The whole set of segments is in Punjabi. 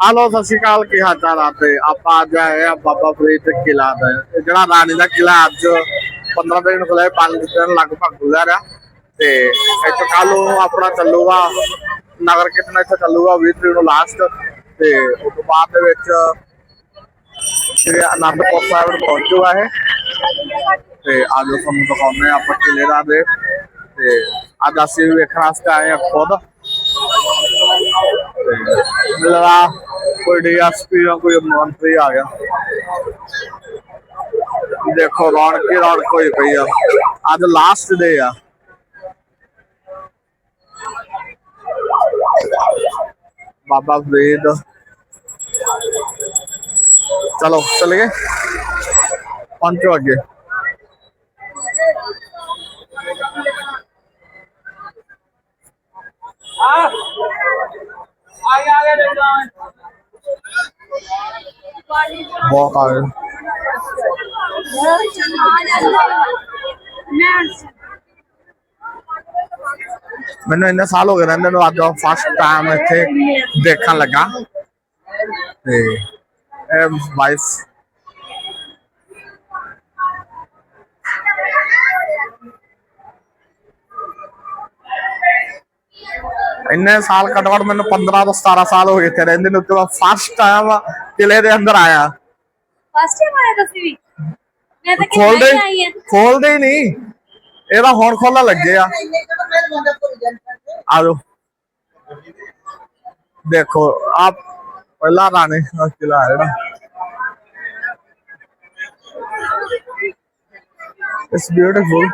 ਹਲੋ, ਸਤਿ ਸ਼੍ਰੀ ਅਕਾਲ, ਕੀ ਹਾਲ ਚਾਲ ਆ ਆਪਾਂ ਅੱਜ ਆਏ ਆ ਬਾਬਾ ਫਰੀਦ ਕਿਲਾ ਦਾ ਇਹ ਜਿਹੜਾ ਰਾਣੀ ਦਾ ਕਿਲਾ ਅੱਜ 15 ਦਿਨ ਖੁੱਲਿਆ 5 ਦਿਨ ਲਗਭਗ ਖੁੱਲਿਆ ਰਿਹਾ। ਤੇ ਇੱਥੇ ਕੱਲ ਨੂੰ ਆਪਣਾ ਚੱਲੂਗਾ, ਨਗਰ ਕੀਰਤਨ ਇੱਥੇ ਚੱਲੂਗਾ 20 ਤਰੀਕ ਨੂੰ ਲਾਸਟ ਤੇ ਉਸ ਤੋਂ ਬਾਅਦ ਦੇ ਵਿੱਚ ਸ੍ਰੀ ਅਨੰਦਪੁਰ ਸਾਹਿਬ ਨੂੰ ਪਹੁੰਚੂਗਾ ਇਹ। ਤੇ ਅੱਜ ਸਾਨੂੰ ਦਿਖਾਉਂਦੇ ਆ ਆਪਾਂ ਕਿਲੇ ਦਾ ਦੇ। ਤੇ ਅੱਜ ਅਸੀਂ ਵੀ ਵੇਖਣ ਵਾਸਤੇ ਆਏ ਆ ਖੁਦ। ਮਿਲਦਾ ਕੋਈ ਡੀਐਸਪੀ ਜਾਂ ਕੋਈ ਮੰਤਰੀ ਆ ਗਿਆ ਦੇਖੋ ਰੌਣਕ ਹੀ ਰੌਣਕ ਹੋਈ ਪਈ ਆ ਅੱਜ ਲਾਸਟ ਡੇ ਆ ਬਾਬਾ ਫਰੀਦ ਚਲੋ ਚਲ ਗਏ ਪਹੁੰਚੋ ਅੱਗੇ ਬਹੁਤ ਆ ਗਏ। ਮੈਨੂੰ ਇੰਨੇ ਸਾਲ ਹੋ ਗਏ ਰਹਿੰਦੇ ਨੂੰ, ਅੱਜ ਫਸਟ ਟਾਈਮ ਇੱਥੇ ਦੇਖਣ ਲੱਗਾ। ਤੇ ਇਹ ਵਾਈਫ ਇੰਨੇ ਸਾਲ ਘੱਟੋ ਘੱਟ ਮੈਨੂੰ 15 ਤੋਂ 17 ਸਾਲ ਹੋ ਗਏ ਇੱਥੇ ਰਹਿੰਦੇ ਨੂੰ, ਤੇ ਫਸਟ ਟਾਈਮ ਕਿਲੇ ਦੇ ਅੰਦਰ ਆਇਆ। ਫਸਟ ਟਾਈਮ ਆਇਆ ਤੁਸੀਂ ਵੀ? ਮੈਂ ਤਾਂ ਖੋਲਦੇ ਕਿਹਾ ਆਈ ਹਾਂ ਖੋਲਦੇ ਹੀ ਨਹੀਂ। ਇਹਦਾ ਹੁਣ ਖੋਲਣ ਲੱਗੇ ਆ। ਆ ਜਾਓ ਦੇਖੋ ਆਪ ਪਹਿਲਾ ਰਾਣੀ ਦਾ ਕਿਲਾ ਹੈ ਨਾ ਇਟਸ ਬਿਊਟੀਫੁਲ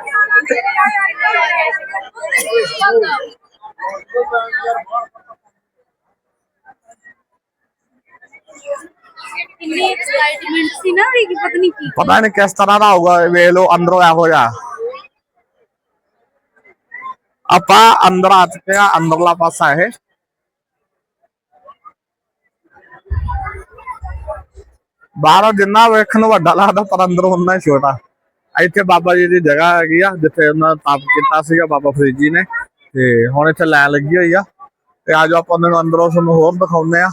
ਇੰਨੀ ਐਕਸਾਈਟਮੈਂਟ ਸੀ ਨਾ ਵੀ ਕਿ ਪਤਾ ਨਹੀਂ ਕੀ ਪਤਾ ਨਹੀਂ ਕਿਸ ਤਰ੍ਹਾਂ ਦਾ ਹੋਊਗਾ ਵੇਖ ਲਓ, ਅੰਦਰੋਂ ਇਹੋ ਜਿਹਾ। ਆਪਾਂ ਅੰਦਰ ਆ ਚੁੱਕੇ ਆ ਅੰਦਰਲਾ ਪਾਸਾ ਇਹ। ਬਾਹਰੋਂ ਜਿੰਨਾ ਵੇਖਣ ਨੂੰ ਵੱਡਾ ਲੱਗਦਾ, ਪਰ ਅੰਦਰੋਂ ਉਨਾ ਹੀ ਛੋਟਾ। ਇੱਥੇ ਬਾਬਾ ਜੀ ਦੀ ਜਗ੍ਹਾ ਹੈਗੀ ਆ, ਜਿੱਥੇ ਉਹਨਾਂ ਤਪ ਕੀਤਾ ਸੀਗਾ, ਬਾਬਾ ਫਰੀਦ ਜੀ ਨੇ। ਤੇ ਹੁਣ ਇੱਥੇ ਲਾਈਨ ਲੱਗੀ ਹੋਈ ਆ। ਤੇ ਆਜੋ ਆਪਾਂ ਉਹਨਾਂ ਨੂੰ ਅੰਦਰੋਂ ਤੁਹਾਨੂੰ ਹੋਰ ਦਿਖਾਉਂਦੇ ਆ।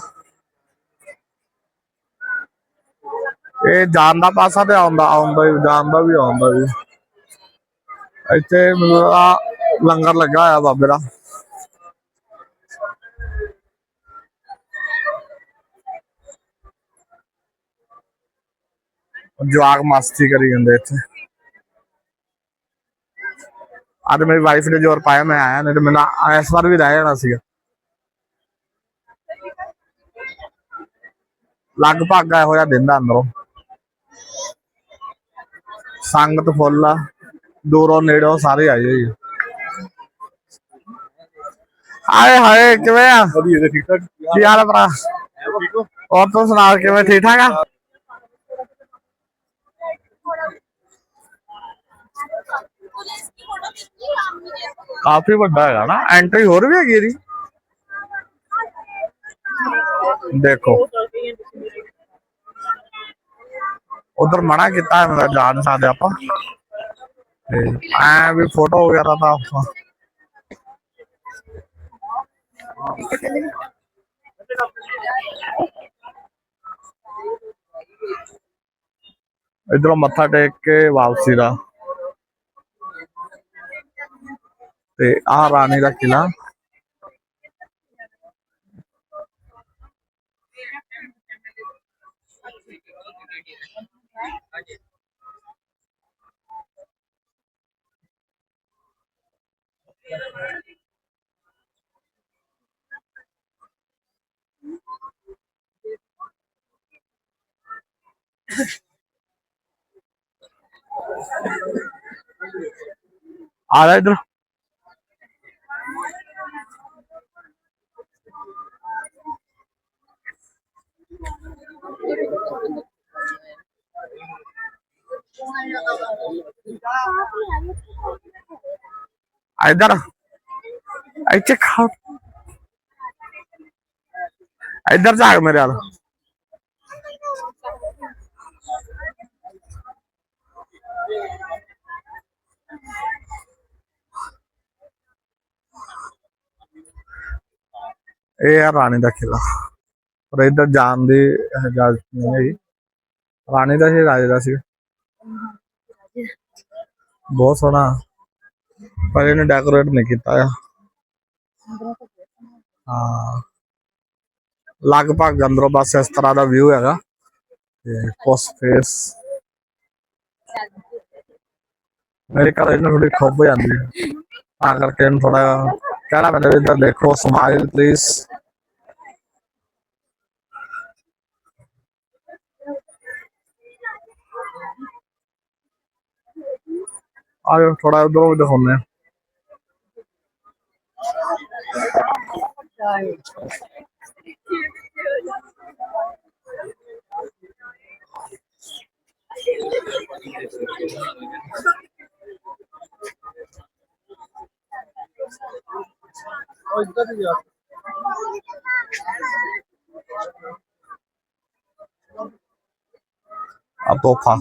ਇਹ ਜਾਣ ਦਾ ਪਾਸਾ ਤੇ ਆਉਂਦਾ ਆਉਂਦਾ ਵੀ ਜਾਣ ਦਾ ਵੀ ਆਉਂਦਾ ਵੀ ਇੱਥੇ ਮੇਰਾ ਲੰਗਰ ਲੱਗਾ ਹੋਇਆ ਬਾਬੇ ਦਾ। ਜਵਾਕ ਮਸਤੀ ਕਰੀ ਜਾਂਦੇ ਇੱਥੇ। ਅੱਜ ਮੇਰੀ ਵਾਈਫ ਨੇ ਜ਼ੋਰ ਪਾਇਆ, ਮੈਂ ਆਇਆ ਨਹੀਂ ਤੇ ਮੈਂ ਇਸ ਵਾਰ ਵੀ ਰਹਿ ਜਾਣਾ ਸੀਗਾ। ਲਗਭਗ ਇਹੋ ਜਿਹਾ ਦਿੰਦਾ ਅੰਦਰੋਂ। ਸੰਗਤ ਫੁੱਲ ਆ ਦੂਰੋਂ ਨੇੜੋਂ ਸਾਰੇ ਆਏ ਹੋਏ ਆ। ਹਾਏ ਹਾਏ ਕਿਵੇਂ ਆ? ਵਧੀਆ ਠੀਕ ਠਾਕ? ਕੀ ਹਾਲ ਆ ਭਰਾ? ਠੀਕ ਹੋ ਹੋਰ ਤੂੰ ਸੁਣਾ ਕਿਵੇਂ ਠੀਕ ਠਾਕ ਆ? ਕਾਫੀ ਵੱਡਾ ਹੈਗਾ ਨਾ। ਐਂਟਰੀ ਹੋਰ ਵੀ ਹੈਗੀ ਇਹਦੀ? ਦੇਖੋ। ਉਧਰ ਮਨਾ ਕੀਤਾ ਹੈ ਜਾ ਨਹੀਂ ਸਕਦੇ ਆਪਾਂ ਤੇ ਐ ਵੀ ਫੋਟੋ ਵਗੈਰਾ ਤਾਂ ਆਪਾਂ ਇਧਰੋਂ ਮੱਥਾ ਟੇਕ ਕੇ ਵਾਪਸੀ ਦਾ ਤੇ ਆਹ ਰਾਣੀ ਦਾ ਕਿਲਾ ਆ ਜਾ ਇਧਰ ਇਧਰ ਇੱਥੇ ਖਾ ਇਧਰ ਜਾ ਮੇਰੇ ਨਾਲ ਇਹ ਹੈ ਰਾਣੀ ਦਾ ਕਿਲਾ ਪਰ ਇੱਧਰ ਜਾਣ ਦੀ ਇਜਾਜ਼ਤ ਨਹੀਂ ਹੈਗੀ। ਰਾਣੀ ਦਾ ਸੀ ਰਾਜੇ ਦਾ ਸੀ। ਬਹੁਤ ਸੋਹਣਾ। ਪਰ ਇਹਨੇ ਡੈਕੋਰੇਟ ਨਹੀਂ ਕੀਤਾ ਆ। ਹਾਂ। ਲਗਭਗ ਅੰਦਰੋਂ ਬਸ ਇਸ ਤਰ੍ਹਾਂ ਦਾ ਵਿਊ ਹੈਗਾ। ਤੇ ਉਸ ਫੇਸ ਮੇਰੇ ਘਰ ਇਹਨਾਂ ਥੋੜੀ ਖੁੱਬ ਹੋ ਜਾਂਦੀ ਹੈ। ਤਾਂ ਕਰਕੇ ਇਹਨੂੰ ਥੋੜਾ ਕਹਿਣਾ ਪੈਂਦਾ ਵੀ ਇੱਧਰ ਦੇਖੋ ਸਮਾਈਲ ਪਲੀਜ਼ ਆਇਓ ਥੋੜਾ ਉਧਰੋਂ ਵੀ ਦਿਖਾਉਂਦੇ ਹਾਂ ਆ ਤੋਹਫਾ।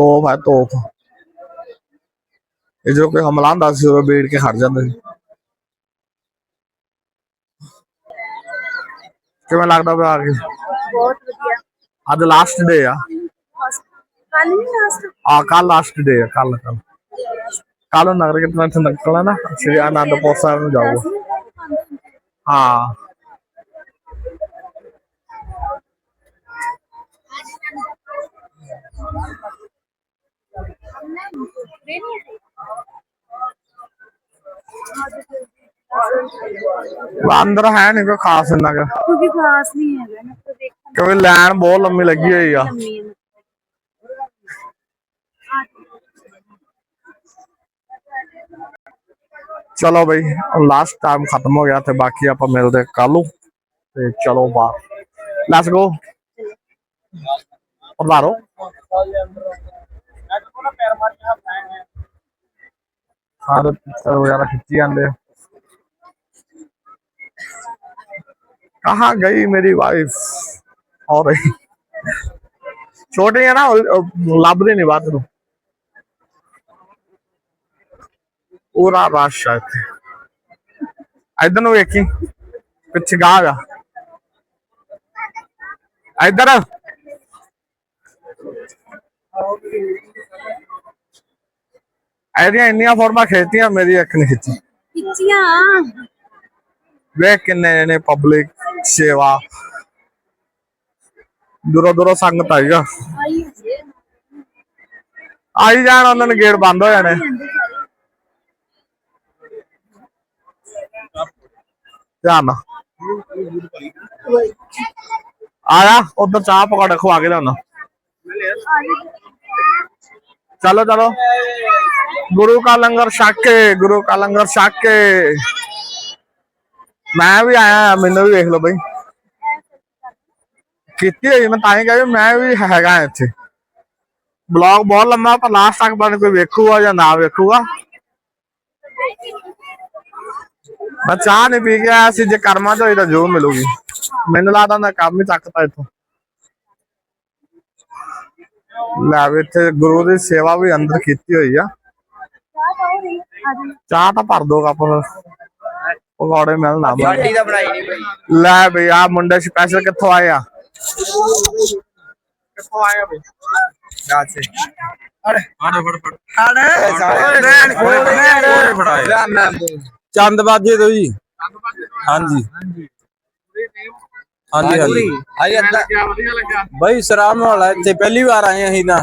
ਤੋਹਫ ਹੈ ਤੋਹਫ ਇਹ ਜੋ ਕੋਈ ਹਮਲਾ ਹੁੰਦਾ ਸੀ ਉਹ ਬੇੜ ਕੇ ਹਟ ਜਾਂਦੇ ਸੀ। ਕਿਵੇਂ ਲੱਗਦਾ ਪਿਆ ਆ ਕੇ? ਬਹੁਤ ਵਧੀਆ। ਅੱਜ ਲਾਸਟ ਡੇ ਆ। ਕੱਲ ਨਹੀਂ ਲਾਸਟ ਆ ਕੱਲ ਲਾਸਟ ਡੇ ਆ ਕੱਲ ਕੱਲ ਕੱਲ ਨਗਰ ਕੀਰਤਨ ਇੱਥੇ ਨਿਕਲਣਾ ਨਾ ਸ਼੍ਰੀ ਆਨੰਦਪੁਰ ਸਾਹਿਬ ਨੂੰ ਜਾਊਗਾ। ਹਾਂ। ਉਹ ਅੰਦਰ ਹੈ ਨਹੀਂ ਕੋਈ ਖਾਸ ਇੰਨਾ ਕੁ। ਕਿਉਂਕਿ ਖਾਸ ਨਹੀਂ ਹੈਗਾ ਨਾ ਤਾਂ ਦੇਖਣ ਕਿਉਂਕਿ ਲਾਈਨ ਬਹੁਤ ਲੰਮੀ ਲੱਗੀ ਹੋਈ ਆ। ਲੰਮੀ ਹੈ ਚਲੋ ਬਈ ਲਾਸਟ ਟਾਈਮ ਖਤਮ ਹੋ ਗਿਆ ਤੇ ਬਾਕੀ ਆਪਾਂ ਮਿਲਦੇ ਕੱਲ ਨੂੰ। ਤੇ ਚਲੋ ਬਾਹਰ ਲੈਟਸ ਗੋ ਪਰਵਾਰੋ। ਸਾਰੇ ਪਿਕਚਰ ਵਗੈਰਾ ਖਿੱਚੀ ਜਾਂਦੇ ਕਹਾ ਗਈ ਮੇਰੀ ਵਾਈਫ ਔਰ ਛੋਟੇ ਆ ਨਾ ਲੱਭਦੇ ਨੇ ਬਾਤ ਨੂੰ। ਪੂਰਾ ਰਸ਼ ਹੈ ਇਧਰ ਨੂੰ ਵੇਖੀ, ਪਿੱਛੇ ਗਾਹ ਆ। ਇਧਰ। ਇਹਦੀਆਂ ਇੰਨੀਆਂ ਫੋਰਮਾਂ ਖਿੱਚਤੀਆਂ ਮੇਰੀ ਅੱਖ ਨਹੀਂ ਖਿੱਚੀ। ਪਿੱਛੀਆਂ ਵੇਖ ਕਿੰਨੇ ਨੇ ਪਬਲਿਕ ਸੇਵਾ। ਦੂਰੋਂ ਦੂਰੋਂ ਸੰਗਤ ਆਈਗਾ ਆਈ ਜਾਣ ਉਹਨਾਂ ਨੇ ਗੇਟ ਬੰਦ ਹੋ ਜਾਣੇ। ਧਿਆਨ ਆਇਆ ਉਧਰ ਚਾਹ ਪਕੌੜੇ ਖਵਾ ਕੇ ਲਿਆਉਣਾ। ਚਲੋ ਚਲੋ ਗੁਰੂ का लंगर ਛਕ ਕੇ ਗੁਰੂ का लंगर ਛਕ ਕੇ ਮੈਂ ਵੀ ਆਇਆ ਮੈਨੂੰ ਵੀ ਵੇਖ ਲਓ ਬਈ ਕੀਤੀ ਹੋਈ ਮੈਂ ਤਾਂ ਹੀ ਕਿਹਾ ਵੀ ਮੈਂ ਵੀ ਹੈਗਾ ਇੱਥੇ ਬਲੌਗ ਬਹੁਤ ਲੰਮਾ ਪਰ ਲਾਸਟ ਤੱਕ ਬਣ ਕੋਈ ਵੇਖੂਗਾ ਜਾਂ ਨਾ ਵੇਖੂਗਾ ਮੈਂ ਚਾਹ ਨਹੀਂ ਪੀ ਕੇ ਆਇਆ ਸੀ ਜੇ ਕਰਮਾਂ ਚ ਹੋਈ ਤਾਂ ਜੋ ਮਿਲੂਗੀ ਮੈਨੂੰ ਲੱਗਦਾ ਮੈਂ ਕੰਮ ਹੀ ਚੱਕਤਾ ਇੱਥੋਂ ਲੈ ਵੀ ਇੱਥੇ ਗੁਰੂ ਦੀ ਸੇਵਾ ਵੀ ਅੰਦਰ ਕੀਤੀ ਹੋਈ ਆ। ਚਾਹ ਤਾਂ ਭਰ ਦੋ ਕੱਪ। ਪਕੌੜੇ ਦਾ ਬਣਾਈ ਨਹੀਂ ਬਈ। ਲੈ ਬਈ ਆ ਮੁੰਡੇ ਸਪੈਸ਼ਲ ਕਿੱਥੋਂ ਆਏ ਆ? ਕਿੱਥੋਂ ਆਏ ਆ ਬਈ? ਰਾਤ ਸੇ ਅਰੇ ਫੜ ਫੜਾਏ ਚੰਦਬਾਜੇ ਤੋਂ ਜੀ। ਹਾਂਜੀ। ਹਾਂਜੀ। ਹਾਂਜੀ ਆਈ ਅੱਧਾ ਵਧੀਆ ਲੱਗਾ। ਬਈ ਸਰਾਮ ਮਾਹੌਲ ਹੈ ਇੱਥੇ ਪਹਿਲੀ ਵਾਰ ਆਏ ਅਸੀਂ ਤਾਂ।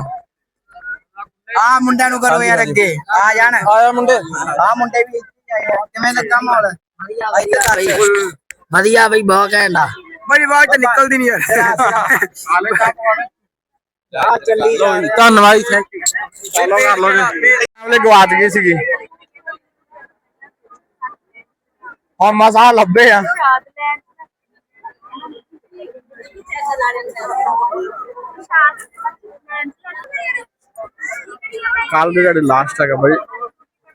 ਆ ਮੁੰਡਿਆਂ ਨੂੰ ਕਰੋ ਯਾਰ ਅੱਗੇ। ਆ ਜਾਣ। ਆਇਆ ਮੁੰਡੇ? ਆ ਮੁੰਡੇ ਵੀ ਇੱਥੇ ਆਏ ਆ। ਕਿਵੇਂ ਲੱਗਾ ਮਾਹੌਲ? ਵਧੀਆ ਬਈ ਬਹੁਤ ਘੈਂਟਾ ਬੜੀ ਆਵਾਜ਼ ਤਾਂ ਨਿਕਲਦੀ ਨਹੀਂ ਯਾਰ। ਆ। ਚੱਲੀ ਜੀ, ਧੰਨਵਾਦ ਥੈਂਕ ਯੂ ਚਲੋ ਕਰ ਲੋ ਜੀ। ਸਾਹਮਣੇ ਗਵਾਚ ਗਈ ਸੀਗੀ। ਹੁਣ ਮਸਾ ਲੱਭੇ ਆ। ਪ੍ਰਸ਼ਾਦ ਲੈਣ ਕੱਲ ਦੀ ਜਿਹੜੀ ਲਾਸਟ ਹੈਗਾ ਬਈ,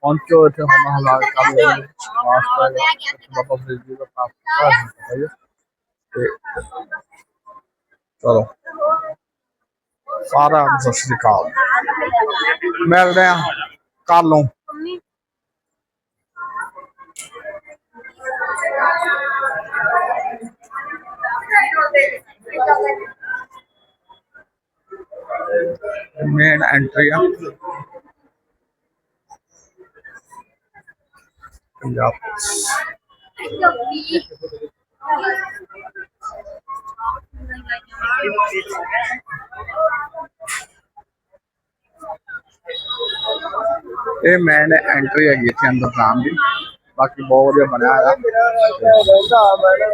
ਪਹੁੰਚੋ ਇੱਥੇ ਹੁਣ ਹਾਲਾਤ ਕੱਲ ਦੀ ਲਾਸਟ ਹੈਗਾ ਇੱਥੇ ਬਾਬਾ ਚਲੋ। ਸਾਰਾ ਸਤਿ ਸ਼੍ਰੀ ਅਕਾਲ। ਮਿਲਦੇ ਆ ਕੱਲ ਨੂੰ। ਮੇਨ ਐਂਟਰੀ ਆ ਪੰਜਾਬ ਇਹ ਮੇਨ ਐਂਟਰੀ ਹੈਗੀ ਇੱਥੇ ਅੰਦਰ ਜਾਣ ਦੀ ਬਾਕੀ ਬਹੁਤ ਵਧੀਆ ਬਣਿਆ ਹੋਇਆ